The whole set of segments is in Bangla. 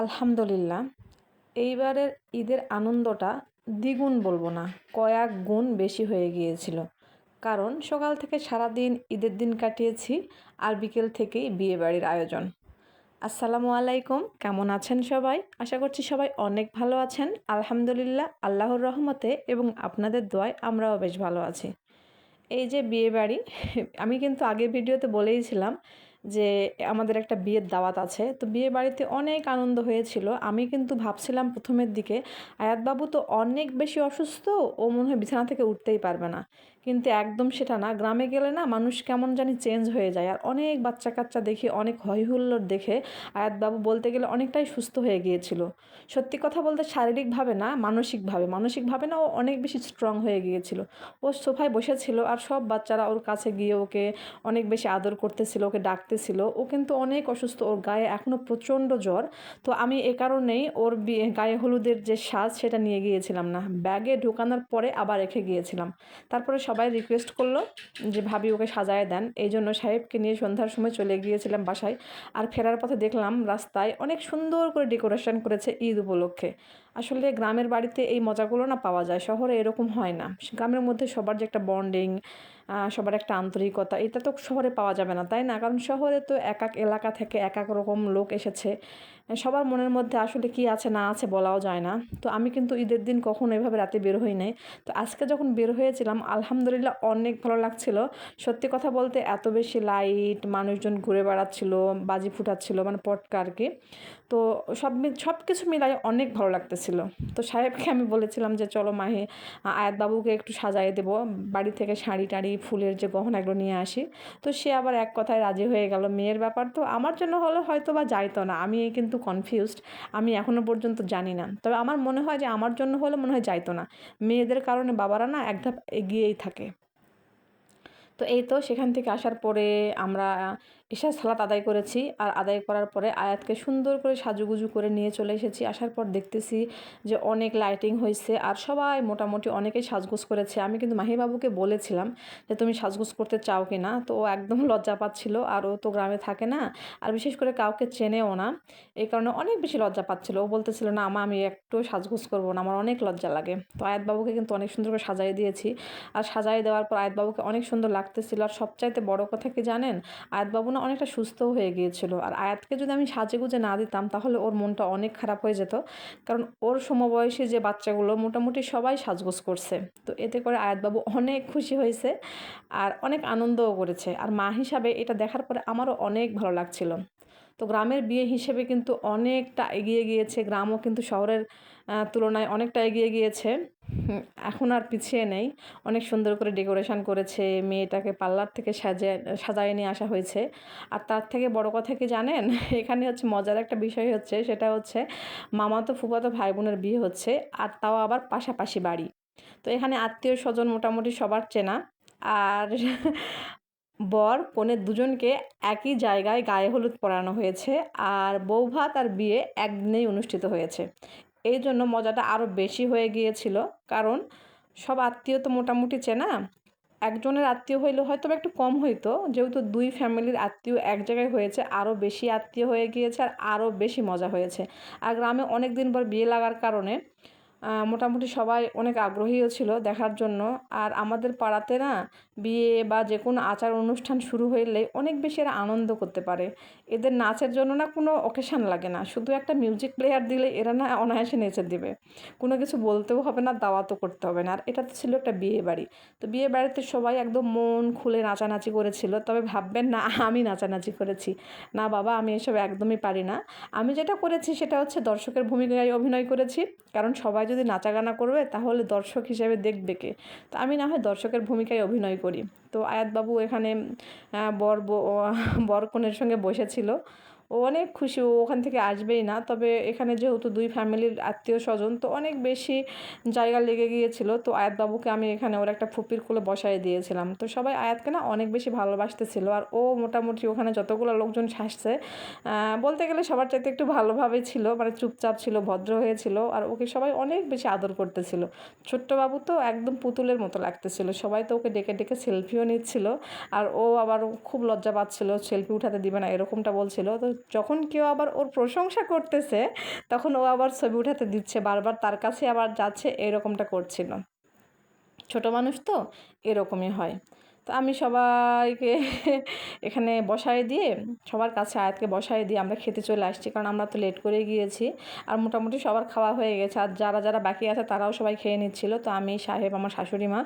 আলহামদুলিল্লাহ, এইবারের ঈদের আনন্দটা দ্বিগুণ বলব না, কয়েক গুণ বেশি হয়ে গিয়েছিল। কারণ সকাল থেকে সারাদিন ঈদের দিন কাটিয়েছি আর বিকেল থেকেই বিয়েবাড়ির আয়োজন। আসসালামু আলাইকুম, কেমন আছেন সবাই? আশা করছি সবাই অনেক ভালো আছেন। আলহামদুলিল্লাহ, আল্লাহর রহমতে এবং আপনাদের দোয়ায় আমরাও বেশ ভালো আছি। এই যে বিয়েবাড়ি, আমি কিন্তু আগের ভিডিওতে বলেইছিলাম যে আমাদের একটা বিয়ের দাওয়াত আছে। তো বিয়ে বাড়িতে অনেক আনন্দ হয়েছিল। আমি কিন্তু ভাবছিলাম প্রথমের দিকে, আয়াতবাবু তো অনেক বেশি অসুস্থ, ও মনে হয় বিছানা থেকে উঠতেই পারবে না। কিন্তু একদম সেটা না। গ্রামে গেলে না মানুষ কেমন জানি চেঞ্জ হয়ে যায়। আর অনেক বাচ্চা কাচ্চা দেখে, অনেক হইহুল্লোড় দেখে আয়াতবাবু বলতে গেলে অনেকটাই সুস্থ হয়ে গিয়েছিল। সত্যি কথা বলতে শারীরিকভাবে না, মানসিকভাবে। মানসিকভাবে না ও অনেক বেশি স্ট্রং হয়ে গিয়েছিল। ও সোফায় বসেছিল আর সব বাচ্চারা ওর কাছে গিয়ে ওকে অনেক বেশি আদর করতেছিল, ওকে ডাকতেছিল। ও কিন্তু অনেক অসুস্থ, ওর গায়ে এখনও প্রচণ্ড জ্বর। তো আমি এ কারণেই ওর গায়ে হলুদের যে সাজ সেটা নিয়ে গিয়েছিলাম না। ব্যাগে ঢোকানোর পরে আবার রেখে গিয়েছিলাম। তারপরে সবাই রিকোয়েস্ট করল যে, ভাবি ওকে সাজায় দেন। এই জন্য সাহেবকে নিয়ে সন্ধ্যার সময় চলে গিয়েছিলাম বাসায়। আর ফেরার পথে দেখলাম রাস্তায় অনেক সুন্দর করে ডেকোরেশন করেছে ঈদ উপলক্ষে। আসলে গ্রামের বাড়িতে এই মজাগুলো না পাওয়া যায়, শহরে এরকম হয় না। গ্রামের মধ্যে সবার যে একটা বন্ডিং সবার একটা আন্তরিকতা, এটা তো শহরে পাওয়া যাবে না, তাই না? কারণ শহরে তো এক এক এলাকা থেকে এক এক রকম লোক এসেছে। সবার মনের মধ্যে আসলে কি আছে না আছে বলাও যায় না। তো আমি কিন্তু ঈদের দিন কখনো এভাবে রাতে বের হই নাই। তো আজকে যখন বের হয়েছিলাম, আলহামদুলিল্লাহ অনেক ভালো লাগছিল। সত্যি কথা বলতে এত বেশি লাইট মানুষজন ঘুরে বেড়াচ্ছিল, বাজি ফুটাচ্ছিল মানে পটকা আর কি। তো সব সব কিছু মিলাই অনেক ভালো লাগতেছিল তো সাহেবকে আমি বলেছিলাম যে, চলো মাহি আয়াত বাবুকে একটু সাজাই দেবো। বাড়ি থেকে শাড়ি টাড়ি, ফুলের যে গহনাগুলো নিয়ে আসি। তো সে আবার এক কথায় রাজি হয়ে গেল। মেয়ের ব্যাপার তো আমার জন্য হলে হয়তো বা যাইতো না। আমি কিন্তু কনফিউজড আমি এখনও পর্যন্ত জানি না। তবে আমার মনে হয় যে, আমার জন্য হলে মনে হয় যাইতো না। মেয়েদের কারণে বাবারা না এক ধাপ এগিয়েই থাকে। তো এই তো সেখান থেকে আসার পরে আমরা ঈশার সালাত আদায় করেছি আর আদায় করার পরে আয়াতকে সুন্দর করে সাজুগুজু করে নিয়ে চলে এসেছি। আসার পর দেখতেছি যে অনেক লাইটিং হয়েছে আর সবাই মোটামুটি অনেকেই সাজগোজ করেছে। আমি কিন্তু মাহিবাবুকে বলেছিলাম যে, তুমি সাজগোজ করতে চাও কি না? তো ও একদম লজ্জা পাচ্ছিল আর ও তো গ্রামে থাকে না। আর বিশেষ করে কাউকে চেনেও না। এই কারণে অনেক বেশি লজ্জা পাচ্ছিল। ও বলতেছিল, না আমা আমি একটু সাজগোজ করব না, আমার অনেক লজ্জা লাগে। তো আয়াতবাবুকে কিন্তু অনেক সুন্দর করে সাজাই দিয়েছি। আর সাজাই দেওয়ার পর আয়াতবাবুকে অনেক সুন্দর লাগতেছিল। আর সবচাইতে বড় কথা কি জানেন? আয়াতবাবু না অনেকটা সুস্থও হয়ে গিয়েছিল। আর আয়াতকে যদি আমি সাজে গুজে না দিতাম, তাহলে ওর মনটা অনেক খারাপ হয়ে যেত। কারণ ওর সমবয়সী যে বাচ্চাগুলো, মোটামুটি সবাই সাজগোজ করছে। তো এতে করে আয়াতবাবু অনেক খুশি হয়েছে আর অনেক আনন্দও করেছে। আর মা হিসাবে এটা দেখার পরে আমারও অনেক ভালো লাগছিল। তো গ্রামের বিয়ে হিসেবে কিন্তু অনেকটা এগিয়ে গিয়েছে, গ্রামও কিন্তু শহরের তুলনায় অনেকটা এগিয়ে গিয়েছে। এখন আর পিছিয়ে নেই। অনেক সুন্দর করে ডেকোরেশন করেছে, মেয়েটাকে পার্লার থেকে সাজে, সাজায় নিয়ে আসা হয়েছে। আর তার থেকে বড় কথা কি জানেন? এখানে হচ্ছে মজার একটা বিষয় হচ্ছে, সেটা হচ্ছে মামাতো ফুফাতো ভাই বোনের বিয়ে হচ্ছে আর তাও আবার পাশাপাশি বাড়ি। তো এখানে আত্মীয় স্বজন মোটামুটি সবার চেনা। আর বর কনের দুজনকে একই জায়গায় গায়ে হলুদ পরানো হয়েছে আর বউ ভাত আর বিয়ে একদিনেই অনুষ্ঠিত হয়েছে। এই জন্য মজাটা আরও বেশি হয়ে গিয়েছিল, কারণ সব আত্মীয় তো মোটামুটি চেনা। একজনের আত্মীয় হইলে হয়তো একটু কম হইতো, যেহেতু দুই ফ্যামিলির আত্মীয় এক জায়গায় হয়েছে আরও বেশি আত্মীয় হয়ে গিয়েছে আর আরও বেশি মজা হয়েছে। আর গ্রামে অনেক দিন পর বিয়ে লাগার কারণে মোটামুটি সবাই অনেক আগ্রহীও ছিল দেখার জন্য। আর আমাদের পাড়াতে না বিয়ে বা যে কোনো আচার অনুষ্ঠান শুরু হইলে অনেক বেশি এরা আনন্দ করতে পারে। এদের নাচের জন্য না কোনো অকেশান লাগে না। শুধু একটা মিউজিক প্লেয়ার দিলে এরা না অনায়াসে নেচে দেবে। কোনো কিছু বলতেও হবে না, দাওয়াতও করতে হবে না। আর এটা তো ছিল একটা বিয়ে বাড়ি। তো বিয়ে বাড়িতে সবাই একদম মন খুলে নাচানাচি করেছিল। তবে ভাববেন না, আমি নাচানাচি করেছি। না বাবা, আমি এসব একদমই পারি না। আমি যেটা করেছি সেটা হচ্ছে দর্শকের ভূমিকায় অভিনয় করেছি। কারণ সবাই যদি নাচা গানা করবে তাহলে দর্শক হিসেবে দেখবে কে? তো আমি না হয় দর্শকের ভূমিকায় অভিনয় করি। তো আয়াতবাবু এখানে বর বর কনের সঙ্গে বসেছিল। ও অনেক খুশি, ও ওখান থেকে আসবেই না। তবে এখানে যেহেতু দুই ফ্যামিলির আত্মীয় স্বজন, তো অনেক বেশি জায়গা লেগে গিয়েছিল। তো আয়াতবাবুকে আমি এখানে ওর একটা ফুপির কুলে বসাই দিয়েছিলাম। তো সবাই আয়াতকে না অনেক বেশি ভালোবাসতেছিল। আর ও মোটামুটি ওখানে যতগুলো লোকজন শাসছে বলতে গেলে সবার চাইতে একটু ভালোভাবে ছিল মানে চুপচাপ ছিল, ভদ্র হয়েছিল আর ওকে সবাই অনেক বেশি আদর করতেছিল। ছোট্ট বাবু তো একদম পুতুলের মতো লাগতেছিল। সবাই তো ওকে ডেকে ডেকে সেলফিও নিচ্ছিল। আর ও আবার খুব লজ্জা পাচ্ছিল, সেলফি উঠাতে দিবে না, এরকমটা বলছিল। তো যখন কেউ আবার ওর প্রশংসা করতেছে, তখন ও আবার ছবি উঠাতে দিচ্ছে, বারবার তার কাছে আবার যাচ্ছে, এরকমটা করছিল। ছোট মানুষ তো, এরকমই হয়। তো আমি সবাইকে এখানে বসায় দিয়ে, সবার কাছে আয়াতকে বসায় দিয়ে আমরা খেতে চলে আসছি, কারণ আমরা তো লেট করে গিয়েছি। আর মোটামুটি সবার খাওয়া হয়ে গেছে, আর যারা যারা বাকি আছে তারাও সবাই খেয়ে নিচ্ছিল। তো আমি, সাহেব, আমার শাশুড়ি মা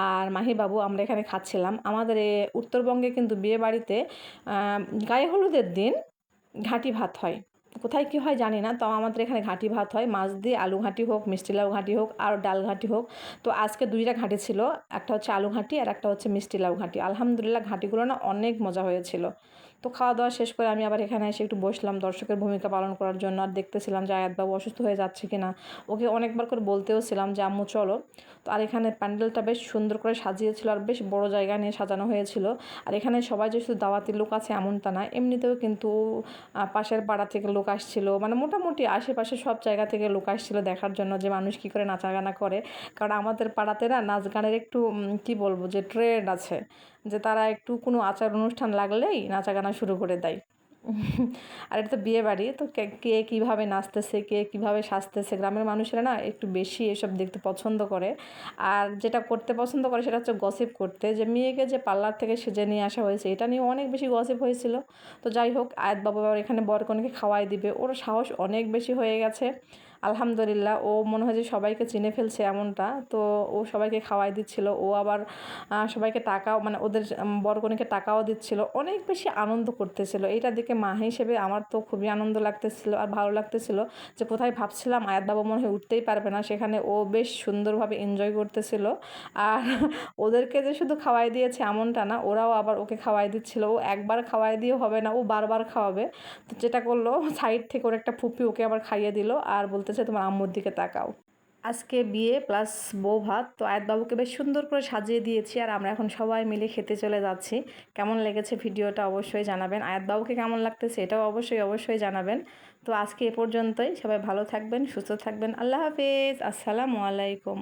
আর মাহি বাবু আমরা এখানে খাচ্ছিলাম। আমাদের উত্তরবঙ্গে কিন্তু বিয়ে বাড়িতে গায়ে হলুদের দিন ঘাঁটি ভাত হয়। কোথায় কী হয় জানি না তো আমাদের এখানে ঘাঁটি ভাত হয়। মাছ দিয়ে আলু ঘাঁটি হোক, মিষ্টি লাউ ঘাঁটি হোক, আর ডাল ঘাঁটি হোক। তো আজকে দুইটা ঘাঁটি ছিল, একটা হচ্ছে আলু ঘাঁটি আর একটা হচ্ছে মিষ্টি লাউ ঘাঁটি। আলহামদুলিল্লাহ, ঘাঁটিগুলো না অনেক মজা হয়েছিল। তো খাওয়া দাওয়া শেষ করে আমি আবার এখানে এসে একটু বসলাম দর্শকের ভূমিকা পালন করার জন্য আর দেখতেছিলাম যে আয়াতবাবু অসুস্থ হয়ে যাচ্ছে কি না ওকে অনেকবার করে বলতেও ছিলাম যে, আম্মু, চলো। তো আর এখানে প্যান্ডেলটা বেশ সুন্দর করে সাজিয়েছিল আর বেশ বড় জায়গা নিয়ে সাজানো হয়েছিল। আর এখানে সবাই যে শুধু দাওয়াতি লোক আছে এমনটা না, এমনিতেও কিন্তু পাশের পাড়া থেকে লোক আসছিল। মানে মোটামুটি আশেপাশে সব জায়গা থেকে লোক আসছিল দেখার জন্য যে মানুষ কী করে নাচাগানা করে। কারণ আমাদের পাড়াতে না নাচ গানের একটু কি বলব, যে ট্রেন্ড আছে। যে তারা একটু কোনো আচার অনুষ্ঠান লাগলেই নাচা গানা শুরু করে দেয়। আর এটা তো বিয়ে বাড়ি, তো কে কীভাবে নাচতেছে, কে কীভাবে সাজতেছে, গ্রামের মানুষেরা না একটু বেশি এসব দেখতে পছন্দ করে। আর যেটা করতে পছন্দ করে সেটা হচ্ছে গসিপ করতে। যে মেয়েকে যে পার্লার থেকে সেজে নিয়ে আসা হয়েছে, এটা নিয়ে অনেক বেশি গসিপ হয়েছিল। তো যাই হোক, আয়াত বাবু এখানে বরকনেকে খাওয়াই দিবে। ওর সাহস অনেক বেশি হয়ে গেছে। আলহামদুলিল্লাহ, ও মনে হয় যে সবাইকে চিনে ফেলছে এমনটা। তো ও সবাইকে খাওয়াই দিচ্ছিল, ও আবার সবাইকে টাকাও মানে ওদের বরকনেকে টাকাও দিচ্ছিল। অনেক বেশি আনন্দ করতেছিল। এইটা দেখে মা হিসেবে আমার তো খুবই আনন্দ লাগতেছিল আর ভালো লাগতেছিল যে কোথায় ভাবছিলাম আয়াত বাবা মনে হয় উঠতেই পারবে না। সেখানে ও বেশ সুন্দরভাবে এনজয় করতেছিল। আর ওদেরকে যে শুধু খাওয়াই দিয়েছে এমনটা না, ওরাও আবার ওকে খাওয়াই দিচ্ছিল। ও একবার খাওয়াই দিয়ে হবে না, ও বারবার খাওয়াবে। তো যেটা করল সাইড থেকে ওর একটা ফুপি ওকে আবার খাইয়ে দিল। আর বলতে বলতেছে, তোমার আম্মুর দিকে তাকাও। আজকে বিয়ে প্লাস বউ ভাত, তো আয়াতবাবুকে বেশ সুন্দর করে সাজিয়ে দিয়েছি আর আমরা এখন সবাই মিলে খেতে চলে যাচ্ছি। কেমন লেগেছে ভিডিওটা অবশ্যই জানাবেন। আয়াতবাবুকে কেমন লাগতেছে এটাও অবশ্যই অবশ্যই জানাবেন। তো আজকে এ পর্যন্তই। সবাই ভালো থাকবেন, সুস্থ থাকবেন। আল্লাহ হাফিজ। আসসালামু আলাইকুম।